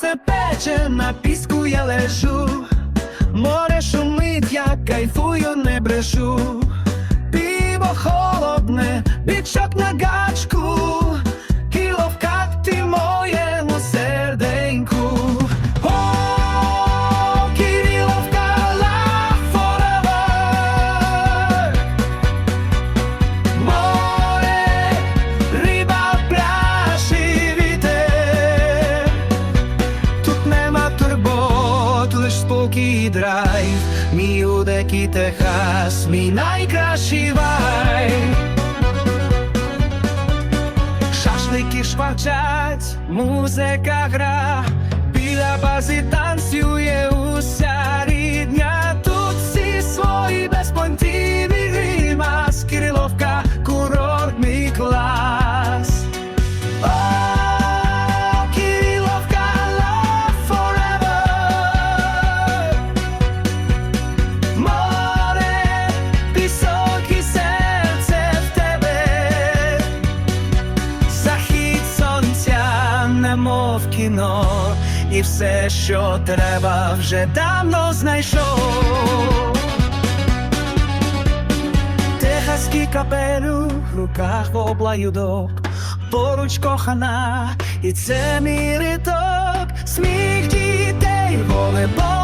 Сонце пече, на піску я лежу, море шумить, я кайфую, не брешу. І драйв. Мій удекий Техас, мій найкращий вай. Шашлики шкварчать, музика гра, біля бази танцює немов кіно, і все, що треба, вже давно знайшов. Техаський капелюх, в руках облаюдок, поруч кохана, і це мій риток, сміх дітей, волейбол